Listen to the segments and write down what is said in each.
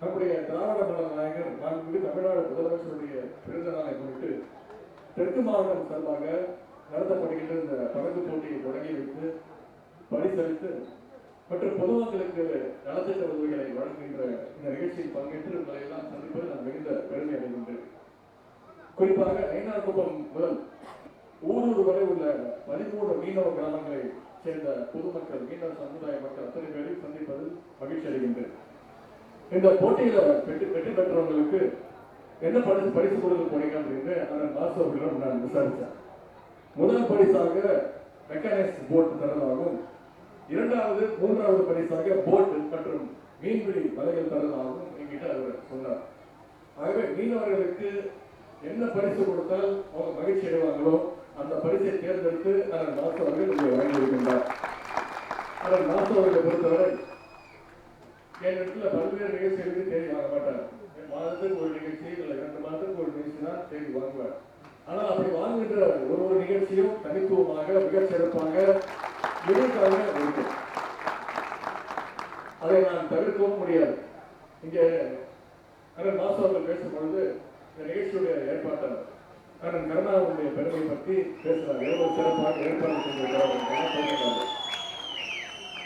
நம்முடைய திராவிட மலர் நாயகர் மாண்புமிகு தமிழ்நாடு முதலமைச்சருடைய பிறந்த நாளை முன்னிட்டு தெற்கு மாவட்டம் சார்பாக நடத்தப்படுகின்ற இந்த படகு போட்டியை தொடங்கி வைத்து பரிசளித்து மற்றும் பொதுமக்களுக்கு நலத்திட்ட உதவிகளை வழங்குகின்ற இந்த நிகழ்ச்சியில் பங்கேற்று உங்களை எல்லாம் சந்திப்பது நான் மிகுந்த பெருமை அடைகின்றேன். குறிப்பாக ஐநாகுப்பம் முதல் ஊரூர் வரை உள்ள பதிமூன்று மீனவ கிராமங்களை சேர்ந்த பொதுமக்கள் மீனவ சமுதாய மக்கள் அத்தனை பேரையும் சந்திப்பதில் மகிழ்ச்சி அடைகின்றேன். இந்த போட்டியில வெற்றி வெற்றி பெற்றவங்களுக்கு என்ன பரிசு பரிசு கொடுக்க போறீங்க அப்படின்னு அண்ணன் வாசவர்களிடம் நான் விசாரித்தேன் முதல் பரிசாக மெக்கானிக்ஸ் போட் தரலாகும். இரண்டாவது மூன்றாவது பரிசாக போட் மற்றும் மீன்பிடி வலைகள் தரலாகும் என்கிட்ட அவர் சொன்னார். ஆகவே மீனவர்களுக்கு என்ன பரிசு கொடுத்தால் அவங்க மகிழ்ச்சி அடைவாங்களோ அந்த பரிசை தேர்ந்தெடுத்து அண்ணன் வாசு அவர்கள் இங்கே வழங்கியிருக்கின்றார். அண்ணன் வாசு அவர்களை பொறுத்தவரை என் இடத்துல பல்வேறு நிகழ்ச்சிகளுக்கு தேடி வாங்க மாட்டார் மாதத்துக்கு ஒரு நிகழ்ச்சி இல்லை இரண்டு மாதத்துக்கு ஒரு நிகழ்ச்சி தான் தேடி வாங்குவார் ஆனால் அப்படி வாங்குகின்ற ஒரு ஒரு நிகழ்ச்சியும் தனித்துவமாக மிகச் சிறப்பாக எதிர்காக இருக்கும் அதை நான் தவிர்க்கவும் முடியாது. இங்கே கரண் மாசு அவர்கள் பேசும்பொழுது இந்த நிகழ்ச்சியுடைய ஏற்பாட்டாளர் கரண் கருணாவுடைய பெருமை பற்றி பேசுகிறார். எவ்வளவு சிறப்பாக ஏற்பாடு செய்திருக்கிறார்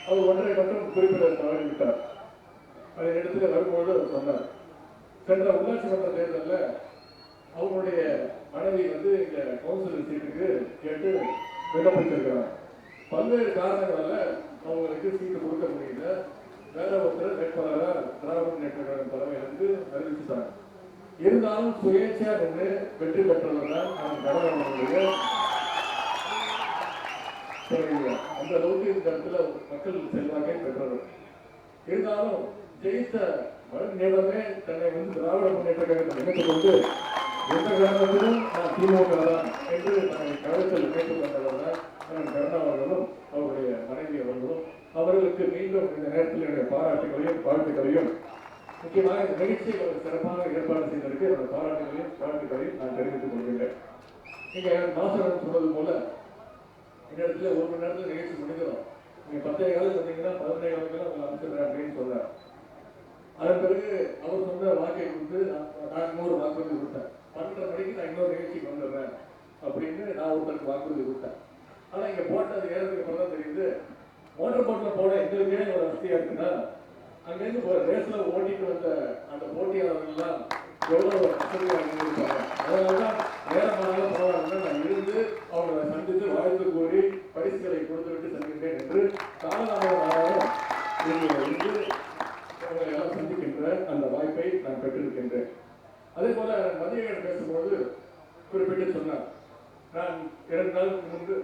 அவர் ஒன்றை மட்டும் குறிப்பிட தவறிவிட்டார். அதை இடத்துல வரும்போது சொன்னார். சென்ற உள்ளாட்சி மன்ற தேர்தலில் அவங்களுடைய மனைவி வந்து இங்கே கவுன்சிலர் சீட்டுக்கு கேட்டு விண்ணப்பிச்சிருக்கிறாங்க. பல்வேறு காரணங்களால் அவங்களுக்கு சீட்டு கொடுக்க முடியல. வேற ஒருத்தர் வேட்பாளராக திராவிட முன்னேற்ற தலைமையிலிருந்து அறிவிச்சுட்டாங்க. இருந்தாலும் சுயேட்சையா நின்று வெற்றி பெற்றவர் தான் நான் கடவுளுடைய அந்த அளவுக்கு இந்த இடத்துல மக்கள் செல்வாக்கை பெற்றவர். இருந்தாலும் ஜெயித்த நேரமே தன்னை வந்து திராவிட முன்னேற்ற கழகத்தில் இணைத்துக் கொண்டு எந்த காரணத்திலும் நான் திமுக தான் என்று தன்னை கழகத்தில் கேட்டுக் கொண்டவர் கருணா அவர்களும் அவருடைய மனைவி அவர்களும். அவர்களுக்கு மீண்டும் இந்த நேரத்தில் என்னுடைய பாராட்டுகளையும் வாழ்த்துக்களையும் முக்கியமாக இந்த நிகழ்ச்சியை ஒரு சிறப்பாக ஏற்பாடு செய்ததற்கு அந்த பாராட்டுகளையும் வாழ்த்துக்களையும் நான் தெரிவித்துக் கொள்கின்றேன். நீங்கள் மாசம் சொன்னது போல இந்த இடத்துல ஒரு மணி நேரத்தில் நிகழ்ச்சி முடிஞ்சிடும். நீங்க பத்தே காலம் சொன்னீங்கன்னா பதினே காலத்துல உங்களை அனுப்பிச்சிடுறேன் அப்படின்னு சொல்றாரு அதன் பிறகு அவர் சொன்ன வாக்கை கொடுத்து நான் நான் இன்னொரு வாக்குறுதி கொடுத்தேன். பன்னெண்டரை மணிக்கு நான் இன்னொரு நிகழ்ச்சிக்கு வந்துடுறேன் அப்படின்னு நான் ஒருத்தருக்கு வாக்குறுதி கொடுத்தேன். ஆனா இங்க போட்டது ஏறதுக்கு அப்புறம் தான் தெரியுது. மோட்டர் போட்டில் போட எங்களுக்கே ஒரு வசதியா இருக்குன்னா அங்கேருந்து ஒரு ரேஸ்ல ஓட்டிட்டு வந்த அந்த போட்டியாளர்கள்லாம் எவ்வளோ எவ்வளவு வசதியாக இருந்திருப்பாங்க. அதனாலதான் நேரமானாலும் பரவாயில்ல நான் இருந்து அவங்களை சந்தித்து வாழ்த்து கூறி பரிசுகளை கொடுத்துவிட்டு செல்கின்றேன் என்று காலதாமதமானாலும் இங்கே வந்து எல்லாம் சந்திக்கின்ற அந்த வாய்ப்பை நான் பெற்றிருக்கின்றேன். அதே போல மதியம் பேசும்போது குறிப்பிட்டு சொன்னார் நான் இரண்டு நாளுக்கு முன்பு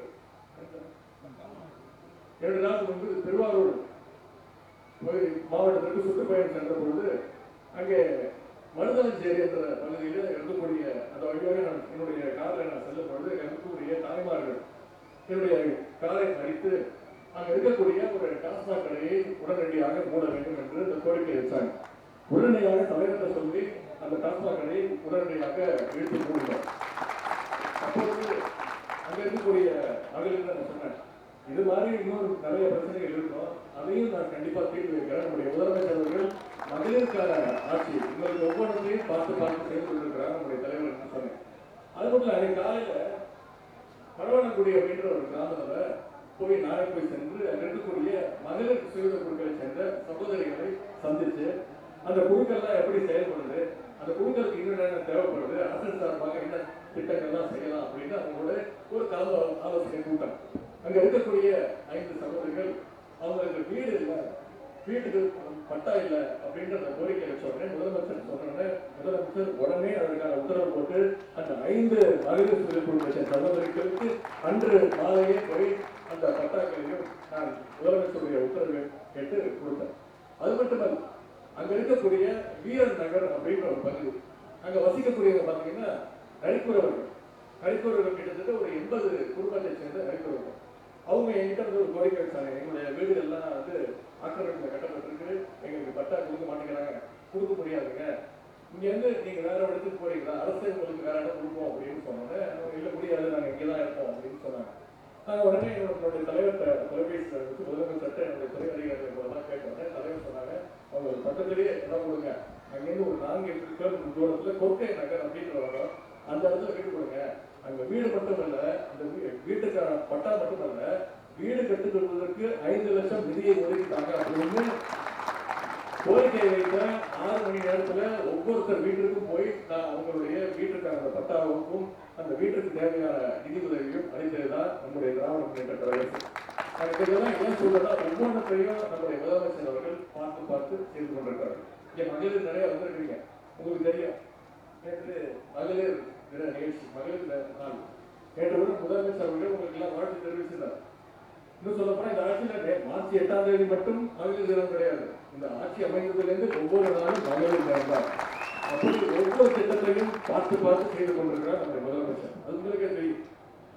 இரண்டு நாளுக்கு முன்பு திருவாரூர் போய் மாவட்டத்திற்கு சுற்றுப்பயணம் சென்ற பொழுது அங்கே மருதலஞ்சேரி என்ற பகுதியில் இருக்கக்கூடிய அந்த வழியாக நான் என்னுடைய காரில் நான் செல்லும் பொழுது இருக்கக்கூடிய தாய்மார்கள் என்னுடைய காரை அடித்து அங்க இருக்கக்கூடிய ஒரு டாஸ்மாக் கடையை உடனடியாக மூட வேண்டும் என்று இந்த கோரிக்கை வச்சாங்க உடனடியாக தலைவர்கிட்ட சொல்லி அந்த டாஸ்மாக் கடையை உடனடியாக இழுத்து மூடினார். அப்போது அங்க இருக்கக்கூடிய மகளிர் நான் சொன்னேன் இது மாதிரி இன்னொரு நிறைய பிரச்சனைகள் இருக்கும் அதையும் நான் கண்டிப்பா தீர்வு வைக்கிறேன். நம்முடைய முதலமைச்சர் அவர்கள் மகளிருக்கான ஆட்சி உங்களுக்கு ஒவ்வொன்றையும் பார்த்து பார்த்து செய்து கொண்டிருக்கிறார் நம்முடைய தலைவர் சொன்னேன் அது மட்டும் இல்லை காலையில பரவனக்குடி அப்படின்ற ஒரு கிராமத்தில் போய் நாளை போய் சென்று அங்கே இருக்கக்கூடிய மகளிர் சுய குழுக்களை சேர்ந்த சகோதரிகளை சந்திச்சு அந்த குழுக்கள்லாம் எப்படி செயல்படுது அந்த குழுக்களுக்கு என்னென்ன தேவைப்படுது அரசு சார்பாக என்ன திட்டங்கள்லாம் செய்யலாம் அப்படின்னு அவங்களோட ஒரு கலந்து ஆலோசனை கூட்டம். அங்கே இருக்கக்கூடிய ஐந்து சகோதரிகள் அவங்களுக்கு வீடு இல்லை வீட்டுக்கு பட்டா இல்லை அப்படின்ற அந்த கோரிக்கை வச்ச உடனே முதலமைச்சர் சொன்ன முதலமைச்சர் உடனே அதற்கான உத்தரவு போட்டு அந்த ஐந்து மகளிர் சுய குழுக்களை சகோதரிகளுக்கு அன்று மாலையே போய் அந்த பட்டாக்களையும் நான் முதலமைச்சருடைய உத்தரவை கேட்டு கொடுத்தேன். அது மட்டுமல்ல அங்க இருக்கக்கூடிய வீரன் நகர் அப்படின்ற ஒரு பகுதி. அங்க வசிக்கக்கூடியவங்க பாத்தீங்கன்னா நரிக்குறவர்கள் நரிக்குறவர்கள் கிட்டத்தட்ட ஒரு எண்பது குடும்பத்தை சேர்ந்த நரிக்குறவர்கள் அவங்க என்கிட்ட வந்து ஒரு கோரிக்கை வச்சாங்க. எங்களுடைய வீடு எல்லாம் வந்து ஆக்கிரமிப்புல கட்டப்பட்டிருக்கு. எங்களுக்கு பட்டா கொடுக்க மாட்டேங்கிறாங்க. கொடுக்க முடியாதுங்க. இங்கேருந்து நீங்கள் வேற ஒரு இடத்துக்கு போறீங்களா? அரசு உங்களுக்கு வேற இடம் கொடுப்போம் அப்படின்னு சொன்னாங்க இல்லை முடியாது. முடியாது இங்கே தான் இருப்போம். அப்படின்னு சொன்னாங்க. நாங்கள் உடனே என்னுடைய தலைவர்கிட்ட தொலைபேசியில் வச்சு முதலமைச்சர்கிட்ட என்னுடைய துறை அதிகாரிகள் போலாம் கேட்டோன்னே தலைவர் சொன்னாங்க அவங்க பக்கத்திலேயே இடம் கொடுங்க. அங்கேருந்து ஒரு நான்கு எட்டு கிலோமீட்டர் தூரத்தில் கொற்கை நகர் அப்படின்ற வரும் அந்த இடத்துல வீடு கொடுங்க. அங்க வீடு மட்டுமல்ல அந்த வீ- வீட்டுக்கான பட்டா மட்டுமல்ல வீடு கட்டுக்கொள்வதற்கு ஐந்து லட்சம் நிதியை ஒதுக்கிட்டாங்க. அப்படின்னு கோரிக்கை வைத்த ஆறு மணி நேரத்துல ஒவ்வொருத்தர் வீட்டிற்கும் போய் நான் அவங்களுடைய வீட்டுக்கான அந்த பட்டாவுக்கும் அந்த வீட்டுக்கு தேவையான நிதி உதவியும் அளித்ததுதான் நம்முடைய திராவிட முன்னேற்ற கழகம். இதெல்லாம் ஏன் சொல்றதா ஒவ்வொன்றத்தையும் நம்முடைய முதலமைச்சர் அவர்கள் பார்த்து பார்த்து செய்து கொண்டிருக்கிறார்கள். இங்க மகளிர் நிறைய வந்திருக்கிறீங்க. உங்களுக்கு தெரியும். நேற்று மகளிர் நிகழ்ச்சி மகளிர் நாள். நேற்று முதலமைச்சர் அவர்கள் உங்களுக்கு எல்லாம் வாழ்த்து தெரிவிச்சிருந்தார் இன்னும் சொல்ல போனால் இந்த ஆட்சியில் மார்ச் எட்டாம் தேதி மட்டும் மகளிர் தினம் கிடையாது. இந்த ஆட்சி அமைந்ததுலேருந்து ஒவ்வொரு நாளும் மகளிர் தினம் தான். அப்படி ஒவ்வொரு திட்டத்தையும் பார்த்து பார்த்து செய்து கொண்டிருக்கிறார் நம்முடைய முதலமைச்சர். அது உங்களுக்கே தெரியும்.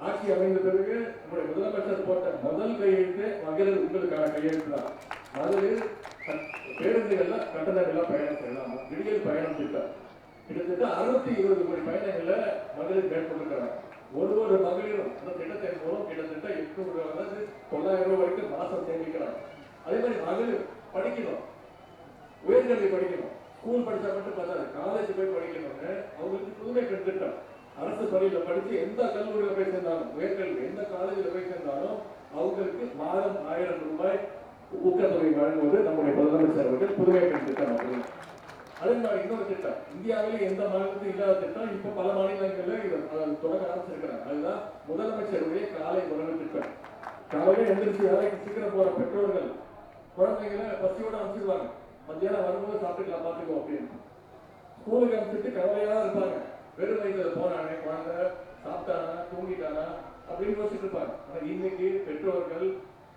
ஆட்சி அமைந்த பிறகு நம்முடைய முதலமைச்சர் போட்ட முதல் கையெழுத்து மகளிர் உங்களுக்கான கையெழுத்து தான். மகளிர் பேருந்துகள்லாம் கட்டணங்கள்லாம் பயணம் செய்யலாம். விடியல் பயணம் திட்டம் கிட்டத்தட்ட அறுபத்தி இருபது கோடி பயணங்களை மகளிர் மேற்கொண்டிருக்கிறாங்க. ஒரு ஒரு மகளிரும் அந்த திட்டத்தின் மூலம் கிட்டத்தட்ட எட்நூறு அதாவது தொள்ளாயிரம் ரூபாய் வரைக்கும் மாசம் சேமிக்கிறாங்க. அதே மாதிரி மகளிர் படிக்கணும். உயர்கல்வி படிக்கணும். ஸ்கூல் படிச்சா மட்டும் பத்தாது காலேஜ் போய் படிக்கணும்னு அவங்களுக்கு புதுமை பெண் அரசு பள்ளியில படிச்சு எந்த கல்லூரியில போய் சேர்ந்தாலும் உயர்கல்வி எந்த காலேஜில் போய் சேர்ந்தாலும் அவங்களுக்கு மாதம் ஆயிரம் ரூபாய் ஊக்கத்தொகை வழங்குவது நம்முடைய முதலமைச்சர் அவர்கள் புதுமை பெண் திட்டம் நான் அதே மாதிரி இன்னொரு திட்டம். இந்தியாவிலே எந்த மாநிலத்திலும் இல்லாத திட்டம் இப்போ பல மாநிலங்கள்ல இது தொடங்க ஆரம்பிச்சிருக்கிறாங்க. அதுதான் முதலமைச்சருடைய காலை உணவு திட்டம். காலையில் எந்திரிச்சு வேலைக்கு சீக்கிரம் போகிற பெற்றோர்கள் குழந்தைகளை பசியோட அனுப்பிச்சிடுவாங்க மத்தியானம் வரும்போது சாப்பிட்டுக்கலாம் பார்த்துக்கோ அப்படின்னு. ஸ்கூலுக்கு அனுப்பிச்சிட்டு தான் இருப்பாங்க. வெறும் வயதில் போனானே குழந்தை சாப்பிட்டானா தூங்கிட்டானா அப்படின்னு யோசிச்சுட்டு இருப்பாங்க. ஆனால் இன்னைக்கு பெற்றோர்கள்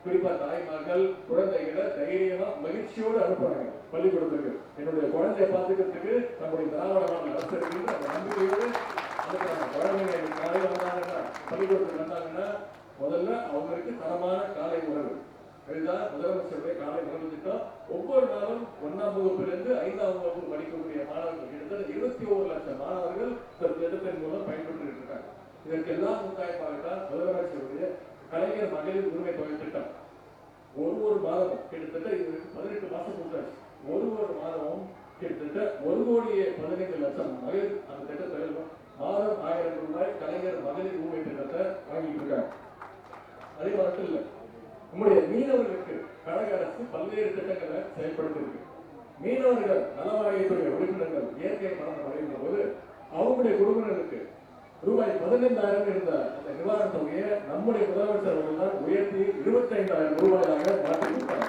குறிப்பா தாய்மார்கள் குழந்தைகளை தைரியமா மகிழ்ச்சியோடு அனுப்புறாங்க. பள்ளிக்கூடத்துக்கு என்னுடைய குழந்தைய பாத்துக்கிறதுக்கு நம்முடைய திராவிட மாடல் அரசு இருக்குன்ற அந்த நம்பிக்கையோடு அனுப்புறாங்க குழந்தைங்க காலையில் வந்தாங்கன்னா பள்ளிக்கூடத்துக்கு வந்தாங்கன்னா முதல்ல அவங்களுக்கு தரமான காலை உணவு. இதுதான் முதலமைச்சருடைய காலை உணவு திட்டம். ஒவ்வொரு நாளும் ஒன்னாம் வகுப்பிலிருந்து ஐந்தாம் வகுப்பு படிக்கக்கூடிய மாணவர்கள் கிட்டத்தட்ட இருபத்தி ஒரு லட்சம் மாணவர்கள் இந்த திட்டத்தின் மூலம் பயன்பெற்று இருக்காங்க. இதற்கெல்லாம் முத்தாய்ப்பாகத்தான் முதலமைச்சருடைய கலைஞர் மகளிர் உரிமை தொகை திட்டம். ஒரு ஒரு மாதமும் கிட்டத்தட்ட இது பதினெட்டு மாதம் கொடுத்தாச்சு ஒரு ஒரு மாதமும் கிட்டத்தட்ட ஒரு கோடியே பதினைந்து லட்சம் மகளிர் அந்த திட்டத்தில் மாதம் ஆயிரம் ரூபாய் கலைஞர் மகளிர் உரிமை திட்டத்தை வாங்கிட்டு இருக்காங்க. அதே மட்டும் இல்லை. நம்முடைய மீனவர்களுக்கு கழக அரசு பல்வேறு திட்டங்களை செயல்படுத்தியிருக்கு. மீனவர்கள் நலவாரியத்துடைய உறுப்பினர்கள் இயற்கை மரணம் அடைகின்ற போது அவங்களுடைய குடும்பங்களுக்கு ரூபாய் பதினைந்தாயிரம் இருந்த அந்த நிவாரண தொகையை நம்முடைய முதலமைச்சர் அவர்கள் தான் உயர்த்தி இருபத்தைந்தாயிரம் ரூபாயாக மாற்றி கொடுத்தாங்க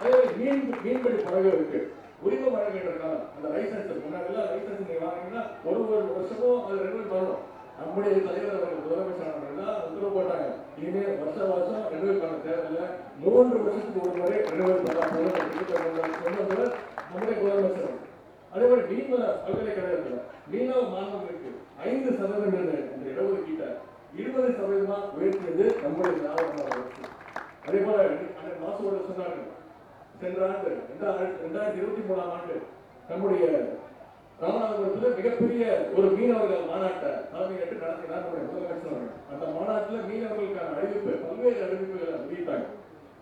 அதே மீன் மீன்பிடி படகு இருக்கு. உரிமை வழங்குகின்றன அந்த லைசன்ஸ் முன்னாடி லைசன்ஸ் நீங்க வாங்கினீங்கன்னா ஒரு ஒரு வருஷமும் அது ரெண்டு வரும் நம்முடைய தலைவர் அவர்கள் முதலமைச்சர் அவர்கள் தான் உத்தரவு போட்டாங்க. இனிமே வருஷ வருஷம் ரெண்டு பண்ண தேவையில்லை. மூன்று வருஷத்துக்கு ஒரு முறை ரெண்டு பண்ண போதும். நம்முடைய முதலமைச்சர் அவர்கள். அதே மாதிரி மீன்வள பல்கலைக்கழகத்தில் மீனவ மாணவர்களுக்கு ஐந்து சதவீதம் என்ற இந்த இடஒதுக்கீட்டை இருபது சதவீதமா உயர்த்தியது நம்முடைய திராவிட மாடல் அரசு. அதே போல அண்ணன் மாசோட சொன்னார்கள் சென்ற ஆண்டு ரெண்டாயிரத்தி இருபத்தி மூணாம் ஆண்டு நம்முடைய ராமநாதபுரத்தில் மிகப்பெரிய ஒரு மீனவர்கள் மாநாட்டை தலைமையேற்று நடத்தினார் நம்முடைய முதலமைச்சர் அவர்கள். அந்த மாநாட்டில் மீனவர்களுக்கான அறிவிப்பு பல்வேறு அறிவிப்புகளை வெளியிட்டாங்க.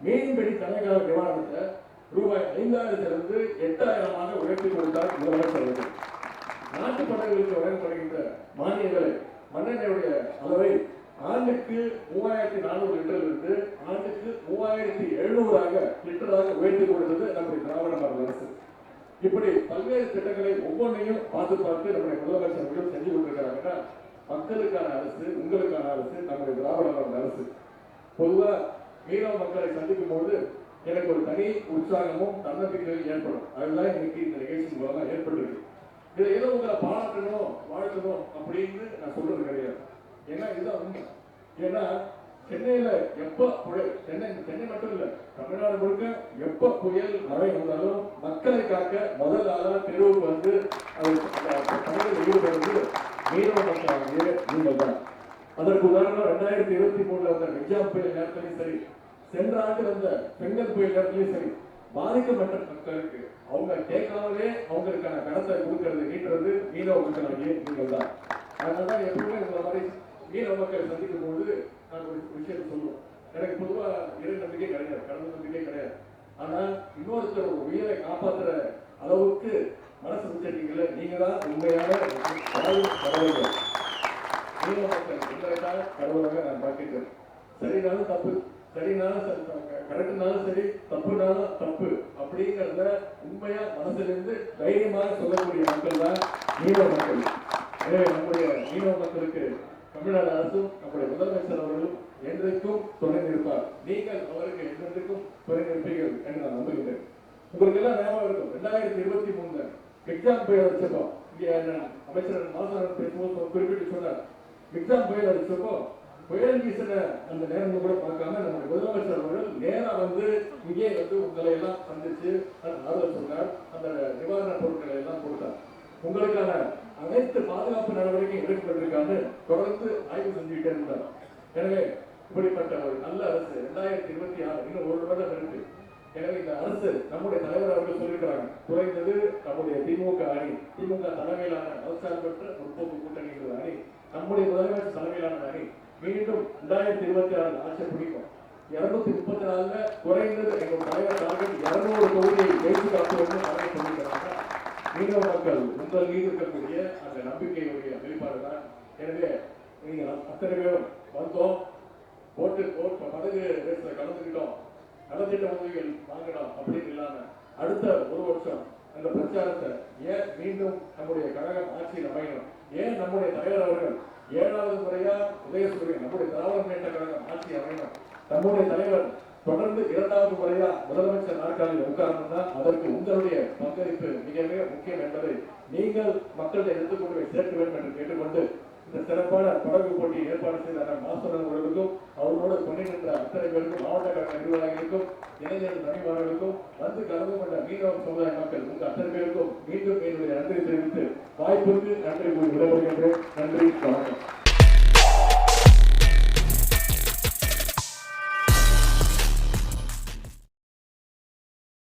மீன்பிடி தலைகால நிவாரணத்தை ரூபாய் ஐந்தாயிரத்திலிருந்து எட்டாயிரமாக உயர்த்தி கொடுத்தார் முதலமைச்சர் அவர்கள் நாட்டு பட்டங்களுக்கு வழங்கப்படுகின்ற மானியங்களை மன்னனுடைய அளவை ஆண்டுக்கு மூவாயிரத்தி நானூறு லிட்டர் இருந்து ஆண்டுக்கு மூவாயிரத்தி எழுநூறாக லிட்டராக உயர்த்தி கொடுத்தது நம்முடைய திராவிட மாடல் அரசு. இப்படி பல்வேறு திட்டங்களை ஒவ்வொன்றையும் பார்த்து பார்த்து நம்முடைய முதலமைச்சர் அவர்கள் செஞ்சு கொண்டிருக்கிறாங்கன்னா மக்களுக்கான அரசு உங்களுக்கான அரசு நம்முடைய திராவிட மாடல் அரசு. பொதுவாக மீனவ மக்களை சந்திக்கும் போது எனக்கு ஒரு தனி உற்சாகமும் தன்னம்பிக்கையும் ஏற்படும். அதுதான் இன்னைக்கு இந்த நிகழ்ச்சி மூலமாக ஏற்பட்டுருக்கு. இதை ஏதோ உங்களை பாராட்டணும் வாழ்த்தணும் அப்படின்னு நான் சொல்றது கிடையாது. ஏன்னா இதுதான் உண்மை. ஏன்னா சென்னையில் எப்போ புயல் சென்னை சென்னை மட்டும் இல்லை தமிழ்நாடு முழுக்க எப்போ புயல் மழை வந்தாலும் மக்களை காக்க முதல் ஆளாக தெருவுக்கு வந்து அது அந்த பணிகளில் ஈடுபடுறது நீங்கள் தான் அதற்கு உதாரணம் ரெண்டாயிரத்தி இருபத்தி மூணுல வந்த நிஜாம் புயல் நேரத்திலையும் சரி சென்ற ஆண்டு வந்த பெண்கள் புயல் இடத்துலயும் சரி பாதிக்கப்பட்ட மக்களுக்கு அவங்க கேட்காமலே அவங்களுக்கான கணத்தை கொடுக்கறது நீட்டுறது மீனவ மக்களாகிய நீங்கள் தான். அதனாலதான் எப்பவுமே இந்த மாதிரி மீனவ மக்களை சந்திக்கும் போது நான் ஒரு விஷயத்தை சொல்லுவோம் எனக்கு பொதுவா இறை நம்பிக்கை கிடையாது கடவுள் நம்பிக்கை கிடையாது. ஆனா இன்னொருத்தர் உயிரை காப்பாத்துற அளவுக்கு தான் உண்மையான வாழும் கடவுள்கள். மீனவ மக்கள் உங்களை தான் கடவுளாக நான் பார்க்கிறேன் சரினாலும் தப்பு. சரினாலும் சரி கரெக்டுனாலும் சரி தப்புனாலும் தப்பு அப்படிங்கிறத உண்மையா மனசிலிருந்து தைரியமாக சொல்லக்கூடிய மக்கள் தான் மீனவ மக்கள். எனவே நம்முடைய மீனவ மக்களுக்கு தமிழ்நாடு அரசும் நம்முடைய முதலமைச்சர் அவர்களும் என்றைக்கும் துணை நிற்பார். நீங்கள் அவருக்கு என்றென்றைக்கும் துணை நிற்பீர்கள் என்று நான் நம்புகிறேன் உங்களுக்கு எல்லாம் ஞாபகம் இருக்கும் ரெண்டாயிரத்தி இருபத்தி மூணுல எக்ஸாம் புயல் அடிச்சப்போ இங்கே அமைச்சர் மாசன் பேசும்போது குறிப்பிட்டு சொன்னார். எக்ஸாம் புயல் அடிச்சப்போ புயல் வீசின அந்த நேரம் கூட பார்க்காம நம்ம முதலமைச்சர் அவர்கள் நேரம் வந்து இங்கே வந்து உங்களை எல்லாம் சந்திச்சு ஆறுதல் சொன்னார் அந்த நிவாரண பொருட்களை எல்லாம் கொடுத்தார். உங்களுக்கான அனைத்து பாதுகாப்பு நடவடிக்கையும் எடுக்கப்பட்டிருக்கான்னு தொடர்ந்து ஆய்வு செஞ்சுக்கிட்டே இருந்தார். எனவே இப்படிப்பட்ட ஒரு நல்ல அரசு ரெண்டாயிரத்தி இருபத்தி ஆறு இன்னும் ஒரு வருடம் இருக்கு. எனவே இந்த அரசு நம்முடைய தலைவர் அவர்கள் சொல்லியிருக்கிறாங்க குறைந்தது நம்முடைய திமுக அணி திமுக தலைமையிலான மதசார்பற்ற முற்போக்கு கூட்டணிங்கிற அணி நம்முடைய முதலமைச்சர் தலைமையிலான அணி மீண்டும் ரெண்டாயிரத்தி இருபத்தி நாலு ஆட்சி பிடிக்கும் இருநூத்தி முப்பத்தி நாலுல குறைந்தது எங்கள் தலைவர் டார்கெட் இருநூறு தொகுதியை ஜெயிச்சு காட்டுவோம்னு தலைவர் சொல்லியிருக்கிறாங்க. மீனவ மக்கள் உங்கள் மீது இருக்கக்கூடிய அந்த நம்பிக்கையுடைய வெளிப்பாடு தான். எனவே நீங்கள் அத்தனை பேரும் வந்தோம். போட்டு போட்டு பதவி ரேஸ்ல கலந்துக்கிட்டோம். நலத்திட்ட உதவிகள் வாங்கினோம் அப்படின்னு இல்லாம அடுத்த ஒரு வருஷம் அந்த பிரச்சாரத்தை ஏன் மீண்டும் நம்முடைய கழகம் ஆட்சியில் அமையணும்? ஏன் நம்முடைய தலைவர் அவர்கள் ஏழாவது முறையா உதயசூரியன் நம்முடைய திராவிட முன்னேற்ற கழகம் ஆட்சி அமையணும். நம்முடைய தலைவர் தொடர்ந்து இரண்டாவது முறையா முதலமைச்சர் நாற்காலியில் உட்காரணும்னா அதற்கு உங்களுடைய பங்களிப்பு மிக மிக முக்கியம் என்பதை நீங்கள் மக்களிடம் எடுத்துக்கொண்டு போய் சேர்க்க வேண்டும் என்று கேட்டுக்கொண்டு இந்த சிறப்பான படகு போட்டி ஏற்பாடு செய்த அண்ணன் மாஸ்டர் அவர்களுக்கும் அவர்களோடு பணிகின்ற அத்தனை பேருக்கும் மாவட்ட கழக நிர்வாகிகளுக்கும் இளைஞர் தனிமார்களுக்கும் வந்து கலந்து கொண்ட மீனவ சமுதாய மக்கள் உங்க அத்தனை பேருக்கும் மீண்டும் என்னுடைய நன்றி தெரிவித்து வாய்ப்புக்கு நன்றி கூறி விடைபெறுகின்றேன். நன்றி வணக்கம்.